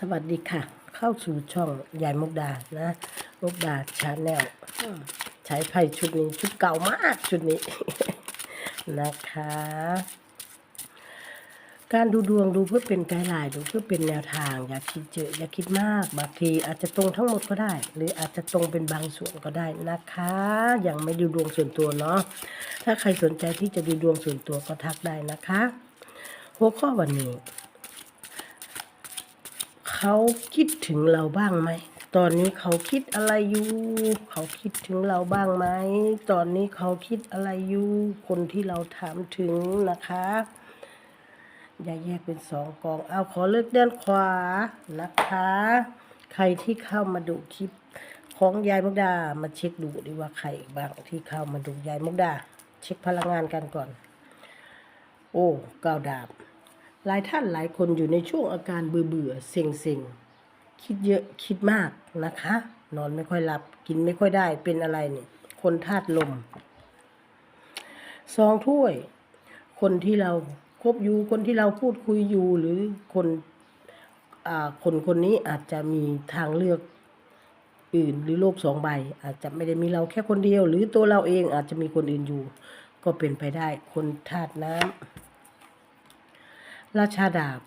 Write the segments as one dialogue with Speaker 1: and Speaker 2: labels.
Speaker 1: สวัสดีค่ะ เข้าสู่ช่องยายมุกดานะมุกดาชาแนลใช้ไพ่ชุดนี้ชุดเก่ามากชุดนี้ นะคะ การดูดวงดูเพื่อเป็นไกด์ไลน์ดูเพื่อเป็นแนวทาง อย่าคิดเยอะอย่าคิดมากบางทีอาจจะตรงทั้งหมดก็ได้ หรืออาจจะตรงเป็นบางส่วนก็ได้นะคะยังไม่ดูดวงส่วนตัวเนาะถ้าใครสนใจที่จะดูดวงส่วนตัวก็ทักได้นะคะ หัวข้อวันนี้ เขาคิดถึงเราบ้างไหม ตอนนี้เขาคิดอะไรอยู่ เขาคิดถึงเราบ้างไหม ตอนนี้เขาคิดอะไรอยู่ คนที่เราถามถึงนะคะ อย่าแยกเป็นสองกอง เอาขอเลือกด้านขวานะคะ ใครที่เข้ามาดูคลิปของยายมุกดา มาเช็คดูดีว่าใครบ้างที่เข้ามาดูยายมุกดา เช็คพลังงานกันก่อน โอ้ก้าวดาบ หลายท่านหลายคนอยู่ในช่วงอาการเบื่อเบื่อๆเซ็งเซ็งๆคิดเยอะคิดมากนะคะ นอนไม่ค่อยหลับกินไม่ค่อยได้เป็นอะไรเนี่ยคนธาตุลมสองถ้วย คนที่เราคบอยู่คนที่เราพูดคุยอยู่หรือคนอ่าคนคนนี้อาจจะมีทางเลือกอื่นหรือโลกสองใบ อาจจะไม่ได้มีเราแค่คนเดียว หรือตัวเราเองอาจจะมีคนอื่นอยู่ ก็เป็นไปได้คนธาตุน้ำ ราชาดาบ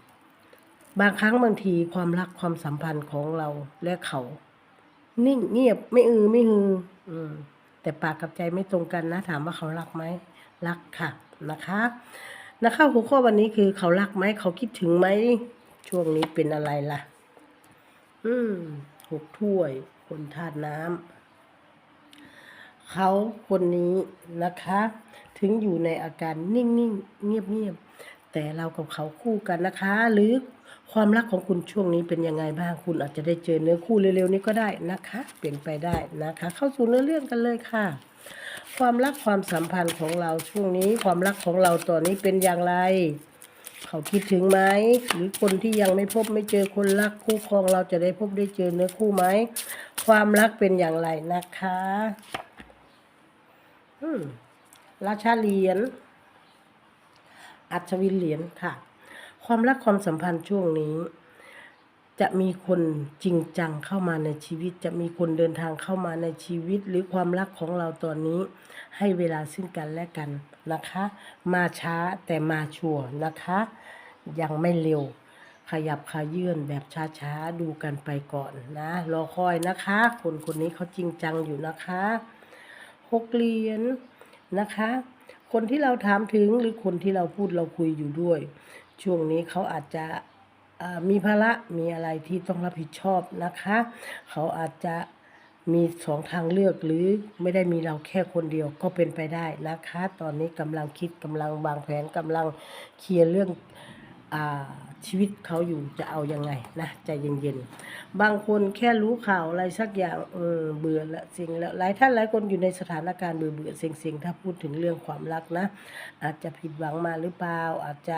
Speaker 1: บางครั้งบางทีความรักความสัมพันธ์ของเราและเขา นิ่งเงียบไม่อือไม่ฮือ อืม แต่ปากกับใจไม่ตรงกันนะ ถามว่าเขารักไหมรักค่ะนะคะ นะคะหัวข้อวันนี้คือเขารักไหมเขาคิดถึงไหมช่วงนี้เป็นอะไรล่ะ อืมหกถ้วย คนธาตุน้ำเขาคนนี้นะคะ ถึงอยู่ในอาการนิ่งๆเงียบๆ แต่เรากับเขาคู่กันนะคะ หรือความรักของคุณช่วงนี้เป็นยังไงบ้างคุณอาจจะได้เจอเนื้อคู่เร็วๆนี้ก็ได้นะคะ เปลี่ยนไปได้นะคะ เข้าสู่เนื้อเรื่องกันเลยค่ะ ความรักความสัมพันธ์ของเราช่วงนี้ ความรักของเราตอนนี้เป็นอย่างไร เขาคิดถึงไหมหรือคนที่ยังไม่พบไม่เจอคนรักคู่ครองเราจะได้พบได้เจอเนื้อคู่ไหมความรักเป็นอย่างไรนะคะ อืมราชาเหรียญ อัศวินเหรียญค่ะ ความรักความสัมพันธ์ช่วงนี้ จะมีคนจริงจังเข้ามาในชีวิต จะมีคนเดินทางเข้ามาในชีวิต หรือความรักของเราตอนนี้ ให้เวลาซึ่งกันและกันนะคะ มาช้าแต่มาชัวร์นะคะ ยังไม่เร็วขยับขยื่นแบบช้าๆ ดูกันไปก่อนนะ รอคอยนะคะ คนคนนี้เขาจริงจังอยู่นะคะหกเหรียญนะคะ คนที่เราถามถึงหรือคนที่เราพูดเราคุยอยู่ด้วย ช่วงนี้เขาอาจจะมีภาระมีอะไรที่ต้องรับผิดชอบนะคะ เขาอาจจะมีสองทางเลือกหรือไม่ได้มีเราแค่คนเดียวก็เป็นไปได้นะคะ ตอนนี้กำลังคิดกำลังวางแผนกำลังเคลียร์เรื่อง ชีวิตเขาอยู่จะเอายังไงนะใจเย็นๆ บางคนแค่รู้ข่าวอะไรสักอย่างเออเบื่อละสิ่งแล้วหลายท่านหลายคนอยู่ในสถานการณ์เบื่อเบื่อเซ็งๆ ถ้าพูดถึงเรื่องความรักนะ อาจจะผิดหวังมาหรือเปล่า อาจจะ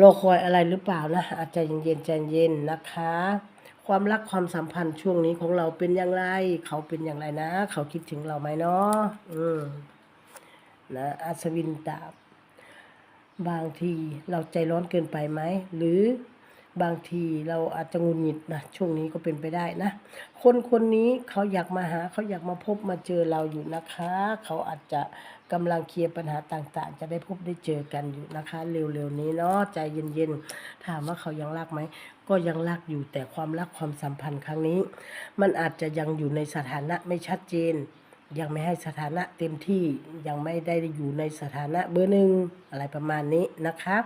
Speaker 1: รอคอยอะไรหรือเปล่านะอาจจะเย็นๆใจเย็นนะคะ ความรักความสัมพันธ์ช่วงนี้ของเราเป็นอย่างไร เขาเป็นอย่างไรนะ เขาคิดถึงเราไหมเนาะอืมนะอัศวินดาบ บางทีเราใจร้อนเกินไปไหม หรือบางทีเราอาจจะงุนหงิดนะช่วงนี้ก็เป็นไปได้นะ คนคนนี้เขาอยากมาหาเขาอยากมาพบมาเจอเราอยู่นะคะ เขาอาจจะกำลังเคลียร์ปัญหาต่างๆ จะได้พบได้เจอกันอยู่นะคะ เร็วๆนี้เนาะใจเย็นๆถามว่าเขายังรักไหมก็ยังรักอยู่แต่ความรักความสัมพันธ์ครั้งนี้ มันอาจจะยังอยู่ในสถานะไม่ชัดเจน ยังไม่ให้สถานะเต็มที่ยังไม่ได้อยู่ในสถานะเบอร์หนึ่งอะไรประมาณนี้นะคะ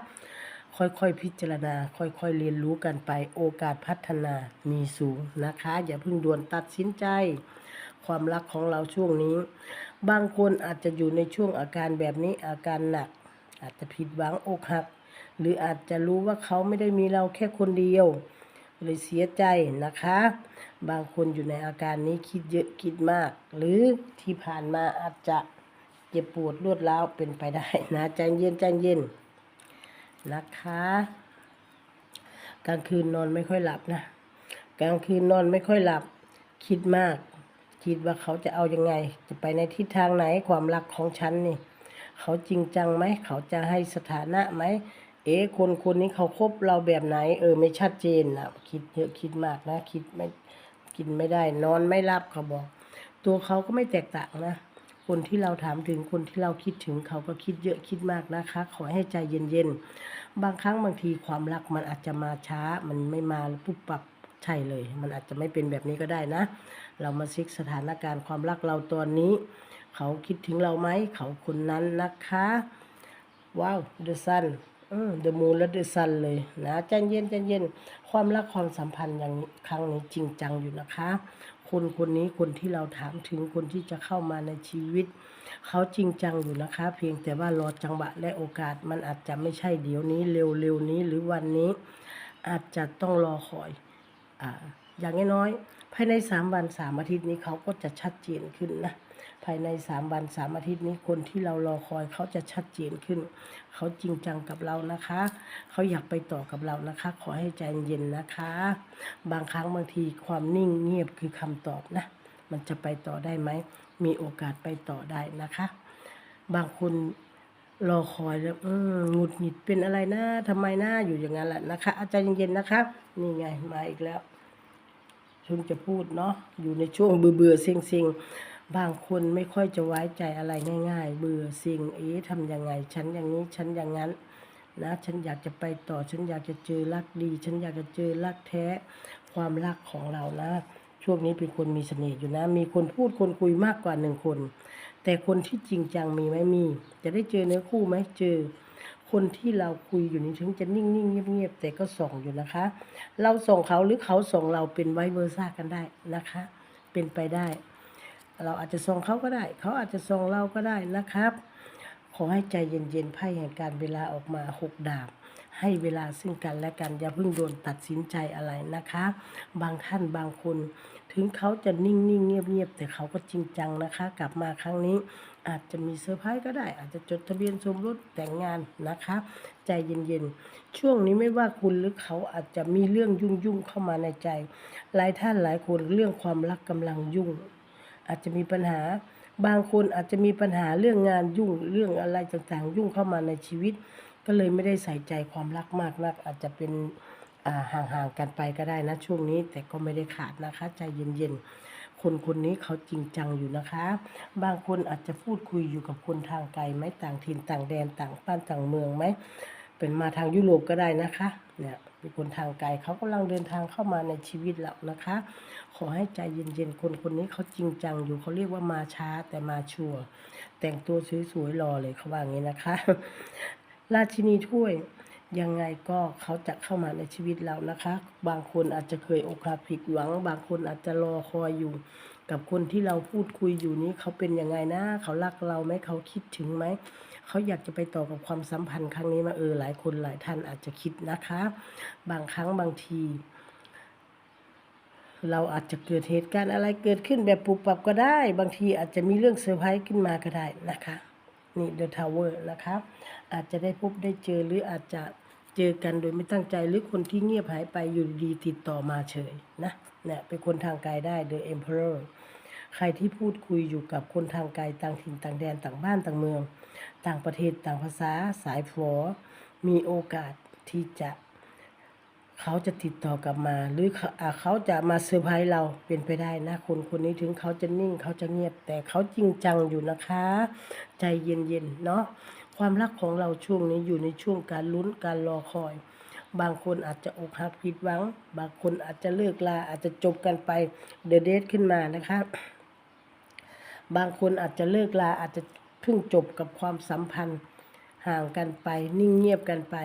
Speaker 1: ค่อยๆพิจารณา ค่อยๆเรียนรู้กันไปโอกาสพัฒนามีสูงนะคะ อย่าเพิ่งด่วนตัดสินใจ ความรักของเราช่วงนี้ บางคนอาจจะอยู่ในช่วงอาการแบบนี้อาการหนัก อาจจะผิดหวังอกหัก หรืออาจจะรู้ว่าเขาไม่ได้มีเราแค่คนเดียว เลยเสียใจนะคะ บางคนอยู่ในอาการนี้คิดเยอะคิดมาก หรือที่ผ่านมาอาจจะเจ็บปวดรวดร้าวเป็นไปได้นะใจเย็นใจเย็นนะคะ กลางคืนนอนไม่ค่อยหลับนะ กลางคืนนอนไม่ค่อยหลับ คิดมาก คิดว่าเขาจะเอายังไง จะไปในทิศทางไหนความรักของฉันนี่ เขาจริงจังไหม เขาจะให้สถานะไหม เอ๊ะคนคนนี้เขาคบเราแบบไหน เออ ไม่ชัดเจนนะคิดเยอะคิดมากนะ คิดไม่กินไม่ได้ นอนไม่รับเขาบอก ตัวเขาก็ไม่แตกต่างนะ คนที่เราถามถึงคนที่เราคิดถึงเขาก็คิดเยอะคิดมากนะคะ ขอให้ใจเย็นๆ บางครั้งบางทีความรักมันอาจจะมาช้า มันไม่มาปุ๊บปับใช่เลย มันอาจจะไม่เป็นแบบนี้ก็ได้นะ เรามาเช็คสถานการณ์ความรักเราตอนนี้ เขาคิดถึงเราไหมเขาคนนั้นนะคะ ว้าวเดอะซัน เดอะมูนและเดอะซันเลยนะใจเย็นใจเย็น ความรักความสัมพันธ์อย่างครั้งนี้จริงจังอยู่นะคะ คนคนนี้คนที่เราถามถึงคนที่จะเข้ามาในชีวิต เขาจริงจังอยู่นะคะ เพียงแต่ว่ารอจังหวะและโอกาสมันอาจจะไม่ใช่เดี๋ยวนี้เร็วๆนี้หรือวันนี้ อาจจะต้องรอคอยอ่าอย่างน้อยๆภายในสามวันสามอาทิตย์นี้เขาก็จะชัดเจนขึ้นนะ ภายในสามวันสามอาทิตย์นี้คนที่เรารอคอยเขาจะชัดเจนขึ้น เขาจริงจังกับเรานะคะ เขาอยากไปต่อกับเรานะคะ ขอให้ใจเย็นนะคะ บางครั้งบางทีความนิ่งเงียบคือคำตอบนะ มันจะไปต่อได้ไหม มีโอกาสไปต่อได้นะคะ บางคนรอคอยแล้วอืมหงุดหงิดเป็นอะไรนะทำไมนะอยู่อย่างนั้นแหละนะคะ อาจารย์เย็นๆนะคะ นี่ไงมาอีกแล้วถึงจะพูดเนาะอยู่ในช่วงเบื่อเบื่อๆเซ็งเซ็ง บางคนไม่ค่อยจะไว้ใจอะไรง่าย ๆ เบื่อเซ็งเอ๊ะทำยังไง ฉันอย่างนี้ฉันอย่างนั้นนะฉันอยากจะไปต่อฉันอยากจะเจอรักดี ฉันอยากจะเจอรักแท้ ความรักของเรานะช่วงนี้เป็นคนมีเสน่ห์อยู่นะ มีคนพูดคนคุยมากกว่าหนึ่งคน แต่คนที่จริงจังมีไหมมี จะได้เจอเนื้อคู่ไหมเจอ คนที่เราคุยอยู่นี่ถึงจะนิ่งๆเงียบๆแต่ก็ส่องอยู่นะคะ เราส่งเขาหรือเขาส่งเราเป็นไวเวอร์ซ่ากันได้นะคะ เป็นไปได้ เราอาจจะส่งเขาก็ได้ เขาอาจจะส่งเราก็ได้นะครับ ขอให้ใจเย็นๆไพ่แห่งการเวลาออกมาหกดาบให้เวลาซึ่งกันและกันอย่าเพิ่งโดนตัดสินใจอะไรนะคะ บางท่านบางคน ถึงเขาจะนิ่งๆเงียบๆแต่เขาก็จริงจังนะคะ กลับมาครั้งนี้ อาจจะมีเซอร์ไพรส์ก็ได้ อาจจะจดทะเบียนสมรสแต่งงานนะคะ ใจเย็นๆ ช่วงนี้ไม่ว่าคุณหรือเขาอาจจะมีเรื่องยุ่งๆเข้ามาในใจ หลายท่านหลายคนเรื่องความรักกำลังยุ่ง อาจจะมีปัญหา บางคนอาจจะมีปัญหาเรื่องงานยุ่งเรื่องอะไรต่างๆ ยุ่งเข้ามาในชีวิต ก็เลยไม่ได้ใส่ใจความรักมากนัก อาจจะเป็นอ่าห่างๆกันไปก็ได้นะช่วงนี้ แต่ก็ไม่ได้ขาดนะคะ ใจเย็นๆ คนคนนี้เขาจริงจังอยู่นะคะ บางคนอาจจะพูดคุยอยู่กับคนทางไกลไหมต่างถิ่นต่างแดนต่างบ้านต่างเมืองไหมเป็นมาทางยุโรปก็ได้นะคะเนี่ย เป็นคนทางไกลเขากำลังเดินทางเข้ามาในชีวิตเรานะคะ ขอให้ใจเย็นๆ คนคนนี้เขาจริงจังอยู่เขาเรียกว่ามาช้าแต่มาชัวร์แต่งตัวสวยๆรอเลยเขาว่าอย่างนี้นะคะ ราชินีถ้วยยังไงก็เขาจะเข้ามาในชีวิตเรานะคะ บางคนอาจจะเคยอกหักผิดหวัง บางคนอาจจะรอคอยอยู่ กับคนที่เราพูดคุยอยู่นี้เขาเป็นยังไงนะเขารักเราไหมเขาคิดถึงไหม เขาอยากจะไปต่อกับความสัมพันธ์ครั้งนี้มาเออหลายคนหลายท่านอาจจะคิดนะคะ บางครั้งบางที เราอาจจะเกิดเหตุการณ์อะไรเกิดขึ้นแบบปุบปับก็ได้ บางทีอาจจะมีเรื่องเซอร์ไพรส์ขึ้นมาก็ได้นะคะนี่เดอะทาวเวอร์นะคะอาจจะได้พบได้เจอหรืออาจจะเจอกันโดยไม่ตั้งใจหรือคนที่เงียบหายไปอยู่ดีติดต่อมาเฉยนะเนี่ยเป็นคนทางไกลได้ The Emperor ใครที่พูดคุยอยู่กับคนทางไกลต่างถิ่นต่างแดนต่างบ้านต่างเมือง ต่างประเทศต่างภาษาสายฟอมีโอกาสที่จะเขาจะติดต่อกลับมา หรือเขาเขาจะมาเซอร์ไพรส์เราเป็นไปได้นะคนคนนี้ถึงเขาจะนิ่งเขาจะเงียบ แต่เขาจริงจังอยู่นะคะ ใจเย็นๆเนาะความรักของเราช่วงนี้อยู่ในช่วงการลุ้นการรอคอย บางคนอาจจะอกหักผิดหวัง บางคนอาจจะเลิกลาอาจจะจบกันไปเดอะเดทขึ้นมานะคะ บางคนอาจจะเลิกลาอาจจะเพิ่งจบกับความสัมพันธ์ห่างกันไป นิ่งเงียบกันไป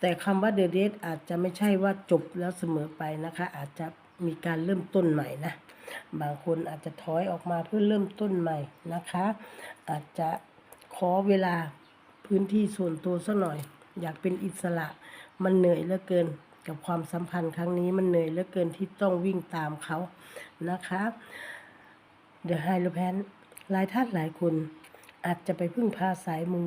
Speaker 1: แต่คำว่าเดเด e อาจจะไม่ใช่ว่าจบแล้วเสมอไปนะคะ อาจจะมีการเริ่มต้นใหม่นะ บางคนอาจจะถอยออกมาเพื่อเริ่มต้นใหม่นะคะ อาจจะขอเวลาพื้นที่ส่วนตัวสักหน่อย อยากเป็นอิสระมันเหนื่อยเหลือเกินกับความสัมพันธ์ครั้งนี้มันเหนื่อยเหลือเกินที่ต้องวิ่งตามเขานะคะ เดอะไฮโลแพนหลายท่านหลายคนอาจจะไปพึ่งพาสายมู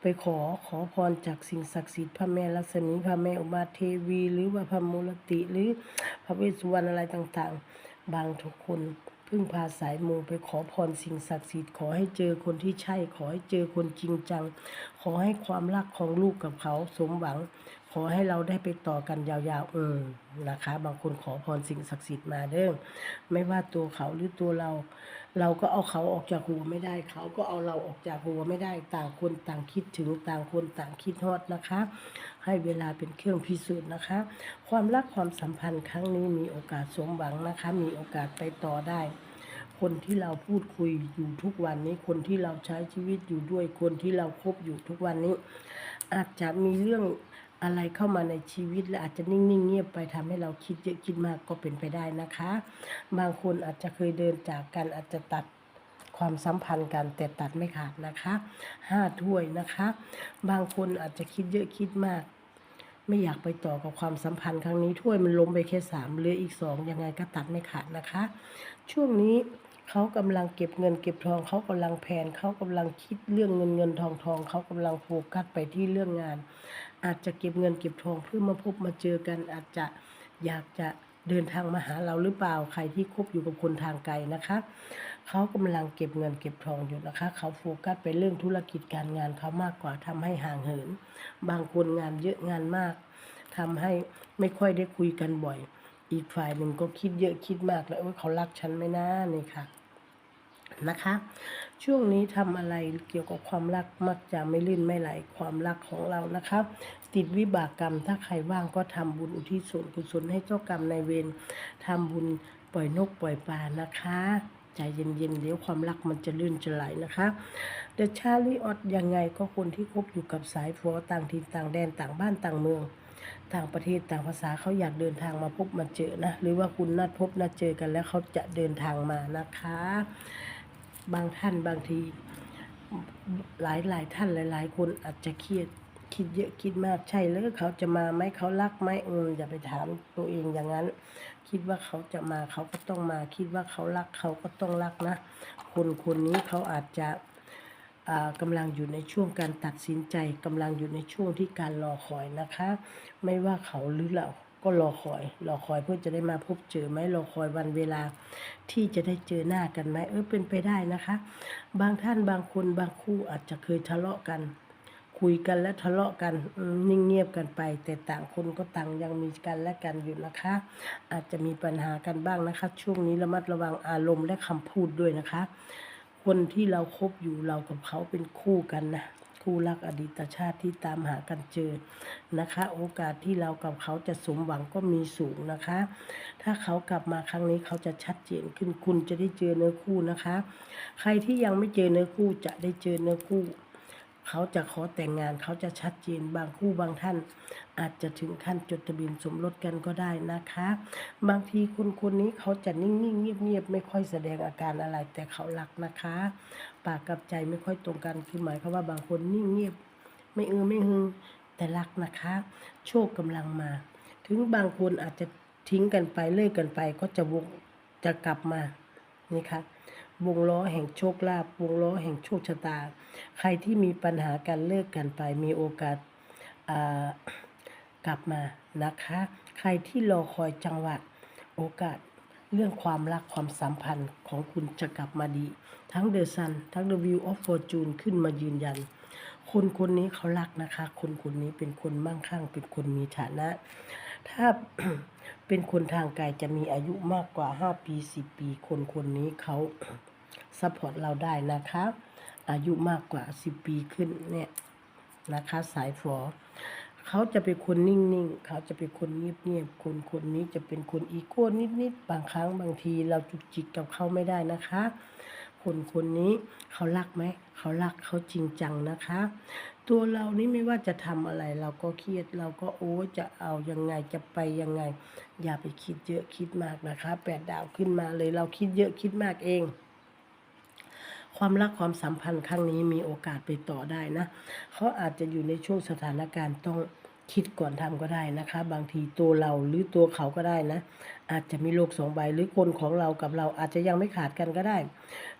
Speaker 1: ไปขอขอพรจากสิ่งศักดิ์สิทธิ์พระแม่ลักษมีพระแม่อุมาเทวี หรือว่าพระมูลติหรือพระเวสสุวรรณอะไรต่างๆ บางทุกคนพึ่งพาสายมูไปขอพรสิ่งศักดิ์สิทธิ์ขอให้เจอคนที่ใช่ ขอให้เจอคนจริงจัง ขอให้ความรักของลูกกับเขาสมหวัง อให้เราได้ไปต่อกันยาวๆเออนะคะ บางคนขอพรสิ่งศักดิ์สิทธิ์มาเด้อไม่ว่าตัวเขาหรือตัวเรา เราก็เอาเขาออกจากหัวไม่ได้ เขาก็เอาเราออกจากหัวไม่ได้ ต่างคนต่างคิดถึงต่างคนต่างคิดฮอดนะคะ ให้เวลาเป็นเครื่องพิสูจน์นะคะ ความรักความสัมพันธ์ครั้งนี้มีโอกาสสมหวังนะคะ มีโอกาสไปต่อได้คนที่เราพูดคุยอยู่ทุกวันนี้ คนที่เราใช้ชีวิตอยู่ด้วย คนที่เราคบอยู่ทุกวันนี้ อาจจะมีเรื่อง อะไรเข้ามาในชีวิตและอาจจะนิ่งๆเงียบไปทำให้เราคิดเยอะคิดมากก็เป็นไปได้นะคะ บางคนอาจจะเคยเดินจากกันอาจจะตัดความสัมพันธ์กันแต่ตัดไม่ขาดนะคะห้าถ้วยนะคะ บางคนอาจจะคิดเยอะคิดมาก ไม่อยากไปต่อกับความสัมพันธ์ครั้งนี้ถ้วยมันล้มไปแค่สามเหลืออีกสองยังไงก็ตัดไม่ขาดนะคะ ช่วงนี้เขากำลังเก็บเงินเก็บทองเขากำลังแผนเขากำลังคิดเรื่องเงินเงินทองทองเขากำลังโฟกัสไปที่เรื่องงาน อาจจะเก็บเงินเก็บทองเพื่อมาพบมาเจอกัน อาจจะอยากจะเดินทางมาหาเราหรือเปล่าใครที่คบอยู่กับคนทางไกลนะคะ เขากำลังเก็บเงินเก็บทองอยู่นะคะ เขาโฟกัสไปเรื่องธุรกิจการงานเขามากกว่าทำให้ห่างเหิน บางคนงานเยอะงานมากทำให้ไม่ค่อยได้คุยกันบ่อย อีกฝ่ายหนึ่งก็คิดเยอะคิดมากแล้วเอยเขารักฉันไหมนะนี่ค่ะ นะคะ ช่วงนี้ทำอะไรเกี่ยวกับความรักมักจะไม่ลื่นไม่ไหลความรักของเรานะครับ ติดวิบากกรรมถ้าใครว่างก็ทำบุญอุทิศส่วนกุศลให้เจ้ากรรมนายเวรทำบุญปล่อยนกปล่อยปลานะคะใจเย็นๆเดี๋ยวความรักมันจะลื่นจะไหลนะคะเดชาลีออดยังไงก็คนที่คบอยู่กับสายฟอต่างถิ่นต่างแดนต่างบ้านต่างเมือง ต่างประเทศต่างภาษาเขาอยากเดินทางมาพบมาเจอนะ หรือว่าคุณนัดพบนัดเจอกันแล้วเขาจะเดินทางมานะคะ บางท่านบางที หลายหลายท่านหลาย ๆ คนอาจจะเครียดคิดเยอะคิดมากใช่แล้วเขาจะมาไหมเขารักไหมเอออย่าไปถามตัวเองอย่างนั้น คิดว่าเขาจะมาเขาก็ต้องมา คิดว่าเขารักเขาก็ต้องรักนะ คนคนนี้เขาอาจจะอ่ากำลังอยู่ในช่วงการตัดสินใจกำลังอยู่ในช่วงที่การรอคอยนะคะ ไม่ว่าเขาหรือเรา ก็รอคอยรอคอยเพื่อจะได้มาพบเจอไหมรอคอยวันเวลาที่จะได้เจอหน้ากันไหมเออเป็นไปได้นะคะ บางท่านบางคนบางคู่อาจจะเคยทะเลาะกัน คุยกันและทะเลาะกันนิ่งเงียบกันไป แต่ต่างคนก็ต่างยังมีกันและกันอยู่นะคะ อาจจะมีปัญหากันบ้างนะคะ ช่วงนี้ระมัดระวังอารมณ์และคำพูดด้วยนะคะ คนที่เราคบอยู่เรากับเขาเป็นคู่กันนะ คู่รักอดีตชาติที่ตามหากันเจอนะคะ โอกาสที่เรากับเขาจะสมหวังก็มีสูงนะคะ ถ้าเขากลับมาครั้งนี้เขาจะชัดเจนขึ้นคุณจะได้เจอเนื้อคู่นะคะ ใครที่ยังไม่เจอเนื้อคู่จะได้เจอเนื้อคู่ เขาจะขอแต่งงานเขาจะชัดเจนบางคู่บางท่าน อาจจะถึงขั้นจดทะเบียนสมรสกันก็ได้นะคะ บางทีคนคนนี้เขาจะนิ่งๆเงียบๆไม่ค่อยแสดงอาการอะไร แต่เขารักนะคะ ปากกับใจไม่ค่อยตรงกันคือหมายความว่าบางคนนิ่งเงียบ ไม่เออไม่ฮึงแต่รักนะคะ โชคกำลังมา ถึงบางคนอาจจะทิ้งกันไปเลิกกันไปก็จะวกจะกลับมานี่ค่ะ วงล้อแห่งโชคลาภวงล้อแห่งโชคชะตา ใครที่มีปัญหาการเลิกกันไปมีโอกาสกลับมานะคะ ใครที่รอคอยจังหวะโอกาสเรื่องความรักความสัมพันธ์ของคุณจะกลับมาดี ทั้งเดอะซันทั้ง The View of Fortune ขึ้นมายืนยัน คนคนนี้เขารักนะคะ คนคนนี้เป็นคนมั่งคั่ง เป็นคนมีฐานะ ถ้า เป็นคนทางไกลจะมีอายุมากกว่า 5 ปี 10 ปี คนคนนี้เขาซัพพอร์ตเราได้นะคะ อายุมากกว่า 10 ปีขึ้นเนี่ยนะคะ สายฝอเขาจะเป็นคนนิ่งๆ เขาจะเป็นคนเงียบๆ คนคนนี้จะเป็นคนอีโก้นิดๆ บางครั้งบางทีเราจุกจิกกับเขาไม่ได้นะคะ คนคนนี้เขารักไหม เขารักเขาจริงจังนะคะ ตัวเรานี่ไม่ว่าจะทำอะไร เราก็เครียดเราก็โอ้จะเอายังไงจะไปยังไง อย่าไปคิดเยอะคิดมากนะคะแปดดาวขึ้นมาเลยเราคิดเยอะคิดมากเอง ความรักความสัมพันธ์ครั้งนี้มีโอกาสไปต่อได้นะเขาอาจจะอยู่ในช่วงสถานการณ์ต้อง คิดก่อนทำก็ได้นะคะ บางทีตัวเราหรือตัวเขาก็ได้นะ อาจจะมีโลกสองใบหรือคนของเรากับเราอาจจะยังไม่ขาดกันก็ได้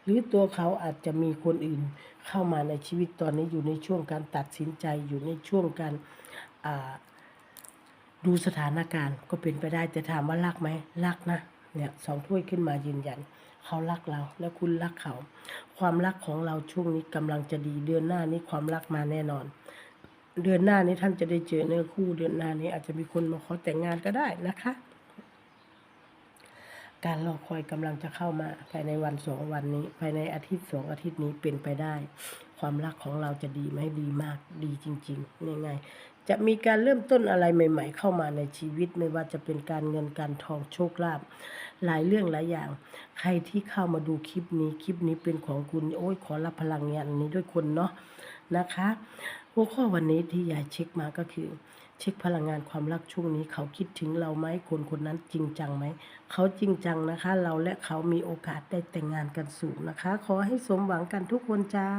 Speaker 1: หรือตัวเขาอาจจะมีคนอื่นเข้ามาในชีวิตตอนนี้อยู่ในช่วงการตัดสินใจอยู่ในช่วงการดูสถานการณ์ก็เป็นไปได้แต่ถามว่ารักไหมรักนะเนี่ยสองถ้วยขึ้นมายืนยัน เขารักเราแล้วคุณรักเขา ความรักของเราช่วงนี้กำลังจะดีเดือนหน้านี้ความรักมาแน่นอน เดือนหน้านี้ท่านจะได้เจอเนื้อคู่เดือนหน้านี้ อาจจะมีคนมาขอแต่งงานก็ได้นะคะ การรอคอยกำลังจะเข้ามาภายในวันสองวันนี้ ภายในอาทิตย์สองอาทิตย์นี้เป็นไปได้ ความรักของเราจะดีไหมดีมากดีจริงๆยังไงจะมีการเริ่มต้นอะไรใหม่ ๆ เข้ามาในชีวิตไม่ว่าจะเป็นการเงินการทองโชคลาภหลายเรื่องหลายอย่าง ใครที่เข้ามาดูคลิปนี้คลิปนี้เป็นของคุณโอ้ยขอรับพลังงานนี้ด้วยคนเนาะนะคะ หัวข้อวันนี้ที่ยายเช็คมาก็คือ เช็คพลังงานความรักช่วงนี้ เขาคิดถึงเราไหมคนคนนั้นจริงจังไหมเขาจริงจังนะคะ เราและเขามีโอกาสได้แต่งงานกันสูงนะคะ ขอให้สมหวังกันทุกคนจ้า